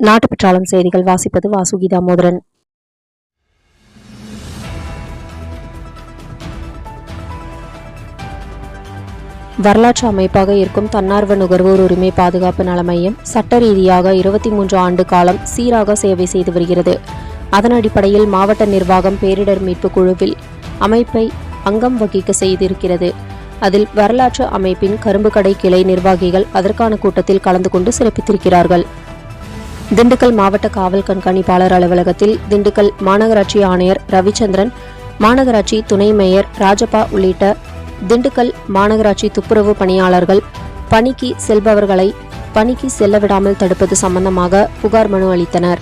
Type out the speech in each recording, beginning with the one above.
நாட்டுப்பற்றாளன் செய்திகள் வாசிப்பது வாசுகி தாமோதரன் வரலாற்று அமைப்பாக இருக்கும் தன்னார்வ நுகர்வோர் உரிமை பாதுகாப்பு நல மையம் சட்ட ரீதியாக இருபத்தி மூன்று ஆண்டு காலம் சீராக சேவை செய்து வருகிறது. அதன் அடிப்படையில் மாவட்ட நிர்வாகம் பேரிடர் மீட்பு குழுவில் அமைப்பை அங்கம் வகிக்க செய்திருக்கிறது. அதில் வரலாற்று அமைப்பின் கரும்புக்கடை கிளை நிர்வாகிகள் அதற்கான கூட்டத்தில் கலந்து கொண்டு சிறப்பித்திருக்கிறார்கள். திண்டுக்கல் மாவட்ட காவல் கண்காணிப்பாளர் அலுவலகத்தில் திண்டுக்கல் மாநகராட்சி ஆணையர் ரவிச்சந்திரன் மாநகராட்சி துணை மேயர் ராஜப்பா உள்ளிட்ட திண்டுக்கல் மாநகராட்சி துப்புரவு பணியாளர்கள் பணிக்கு செல்பவர்களை பணிக்கு செல்ல விடாமல் தடுப்பது சம்பந்தமாக புகார் மனு அளித்தனர்.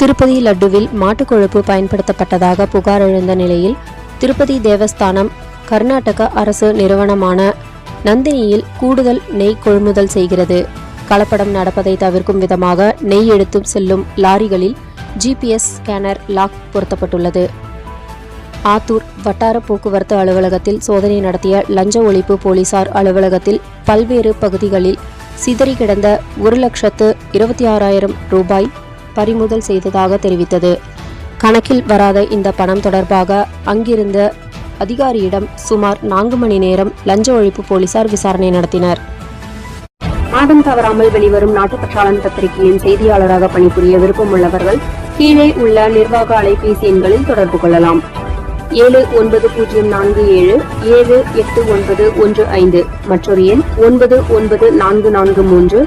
திருப்பதி லட்டுவில் மாட்டுக்கொழுப்பு பயன்படுத்தப்பட்டதாக புகார் எழுந்த நிலையில் திருப்பதி தேவஸ்தானம் கர்நாடக அரசு நிறுவனமான நந்தினியில் கூடுதல் நெய் கொள்முதல் செய்கிறது. கலப்படம் நடப்பதை தவிர்க்கும் விதமாக நெய் எடுத்து செல்லும் லாரிகளில் ஜிபிஎஸ் ஸ்கேனர் லாக் பொருத்தப்பட்டுள்ளது. ஆத்தூர் வட்டார போக்குவரத்து அலுவலகத்தில் சோதனை நடத்திய லஞ்ச ஒழிப்பு போலீசார் அலுவலகத்தில் பல்வேறு பகுதிகளில் சிதறி கிடந்த ஒரு லட்சத்து இருபத்தி ஆறாயிரம் ரூபாய் பறிமுதல் செய்ததாக தெரிவித்தது. கணக்கில் வராத இந்த பணம் தொடர்பாக அங்கிருந்த அதிகாரியிடம் சுமார் நான்கு மணி நேரம் லஞ்ச ஒழிப்பு போலீசார் விசாரணை நடத்தினர். மாதம் தவறாமல் வெளிவரும் நாட்டுப்பற்றாளன் பத்திரிகையின் செய்தியாளராக பணிபுரிய விருப்பமுள்ளவர்கள் கீழே உள்ள நிர்வாக அலைபேசி எண்களில் தொடர்பு கொள்ளலாம். ஏழு ஒன்பது பூஜ்ஜியம் நான்கு ஏழு ஏழு எட்டு ஒன்பது ஒன்று ஐந்து மற்றொரு எண் ஒன்பது ஒன்பது நான்கு நான்கு மூன்று